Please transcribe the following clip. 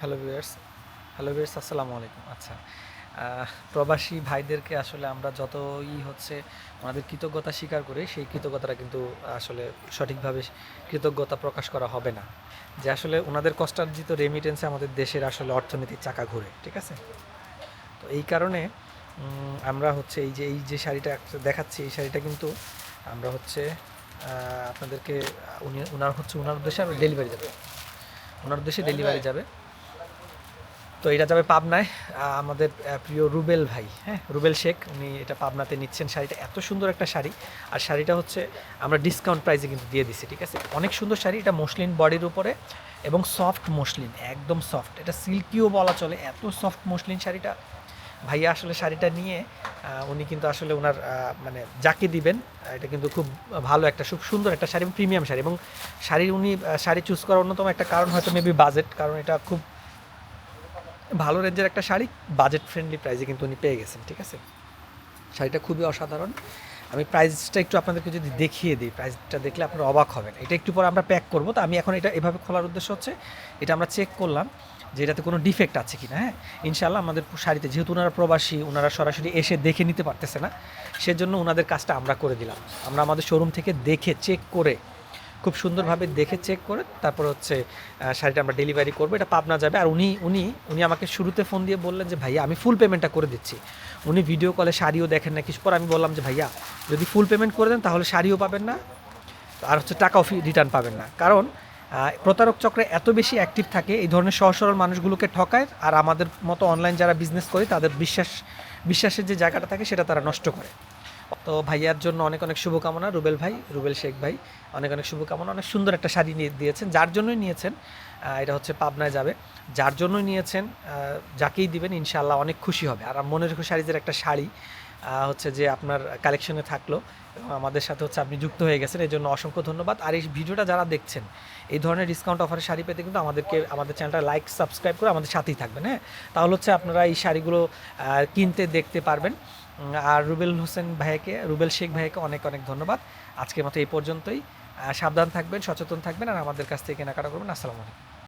Hello viewers hello viewers আসসালামু আলাইকুম। আচ্ছা প্রবাসী ভাইদেরকে আসলে আমরা যতই হচ্ছে ওনাদের কৃতজ্ঞতা স্বীকার করি সেই কৃতজ্ঞতাটা কিন্তু আসলে সঠিকভাবে কৃতজ্ঞতা প্রকাশ করা হবে না। যে আসলে ওনাদের কষ্টার্জিত রেমিটেন্সে আমাদের দেশের আসলে অর্থনীতির চাকা ঘুরে ঠিক আছে? তো এই কারণে আমরা হচ্ছে এই যে এই যে শাড়িটা দেখাচ্ছি এই শাড়িটা কিন্তু আমরা হচ্ছে আপনাদেরকে উনি ওনার হচ্ছে ওনার উদ্দেশ্যে ডেলিভারি যাবে ওনার উদ্দেশ্যে ডেলিভারি যাবে। তো এটা যাবে পাবনায় আমাদের প্রিয় রুবেল ভাই হ্যাঁ? রুবেল শেখ, উনি এটা পাবনাতে নিচ্ছেন শাড়িটা। এত সুন্দর একটা শাড়ি। আর শাড়িটা হচ্ছে, আমরা ডিসকাউন্ট প্রাইসে কিন্তু দিয়ে দিছি, ঠিক আছে? অনেক সুন্দর শাড়ি, এটা মসলিন বডির উপরে এবং সফট মসলিন, একদম সফট এটা সিল্কিও বলা চলে, এত সফট মসলিন শাড়িটা। ভাইয়া আসলে শাড়িটা নিয়ে উনি কিন্তু আসলে ওনার মানে যাকে দিবেন এটা কিন্তু খুব ভালো একটা, খুব সুন্দর একটা শাড়ি প্রিমিয়াম শাড়ি এবং শাড়ির উনি শাড়ি চুজ করার অন্যতম একটা কারণ হয়তো মেবি বাজেট কারণ এটা খুব ভালো রেঞ্জের একটা শাড়ি বাজেট ফ্রেন্ডলি প্রাইসে কিন্তু উনি পেয়ে গেছেন, ঠিক আছে? শাড়িটা খুবই অসাধারণ। আমি প্রাইসটা একটু আপনাদেরকে যদি দেখিয়ে দিই প্রাইসটা দেখলে আপনারা অবাক হবেন। এটা একটু পরে আমরা প্যাক করব। তো আমি এখন এটা এভাবে খোলার উদ্দেশ্য হচ্ছে, এটা আমরা চেক করলাম যে এটাতে কোনো ডিফেক্ট আছে কি না হ্যাঁ? ইনশাল্লাহ আমাদের শাড়িতে, যেহেতু ওনারা প্রবাসী, ওনারা সরাসরি এসে দেখে নিতে পারতেছে না, সেজন্য ওনাদের কাজটা আমরা করে দিলাম। আমরা আমাদের শোরুম থেকে দেখে চেক করে খুব সুন্দরভাবে দেখে চেক করে তারপর হচ্ছে শাড়িটা আমরা ডেলিভারি করব। এটা পাবনা যাবে। আর উনি উনি উনি আমাকে শুরুতে ফোন দিয়ে বললেন যে, ভাইয়া, আমি ফুল পেমেন্টটা করে দিচ্ছি। উনি ভিডিও কলে শাড়িও দেখেন না কিছু পর আমি বললাম যে, ভাইয়া, যদি ফুল পেমেন্ট করে দেন তাহলে শাড়িও পাবেন না, আর হচ্ছে টাকাও রিটার্ন পাবেন না। কারণ প্রতারক চক্রে এত বেশি অ্যাক্টিভ থাকে, এই ধরনের সহজ সরল মানুষগুলোকে ঠকায়, আর আমাদের মতো অনলাইন যারা বিজনেস করে, তাদের বিশ্বাস, বিশ্বাসের যে জায়গাটা থাকে, সেটা তারা নষ্ট করে। তো ভাইয়ার জন্য অনেক অনেক শুভকামনা, রুবেল ভাই, রুবেল শেখ ভাই। অনেক অনেক শুভকামনা, অনেক সুন্দর একটা শাড়ি নিয়ে দিয়েছেন। যার জন্যই নিয়েছেন এটা হচ্ছে পাবনায় যাবে। যার জন্যই নিয়েছেন যাকেই দিবেন, ইনশাআল্লাহ অনেক খুশি হবে। আর মনে রেখো শাড়িজের একটা শাড়ি হচ্ছে যে আপনার কালেকশনে থাকল। এবং আমাদের সাথে হচ্ছে আপনি যুক্ত হয়ে গেছেন এই জন্য অসংখ্য ধন্যবাদ। আর এই ভিডিওটা যারা দেখছেন, এই ধরনের ডিসকাউন্ট অফারের শাড়ি পেতে কিন্তু আমাদেরকে, আমাদের চ্যানেলটা লাইক সাবস্ক্রাইব করে আমাদের সাথেই থাকবেন হ্যাঁ? তাহলে হচ্ছে আপনারা এই শাড়িগুলো কিনতে, দেখতে পারবেন। আর রুবেল হোসেন ভাইকে রুবেল শেখ ভাইকে অনেক অনেক ধন্যবাদ। আজকের মতো এই পর্যন্তই। সাবধান থাকবেন, সচেতন থাকবেন আর আমাদের কাছ থেকে কেনাকাটা করবেন। আসসালামু আলাইকুম।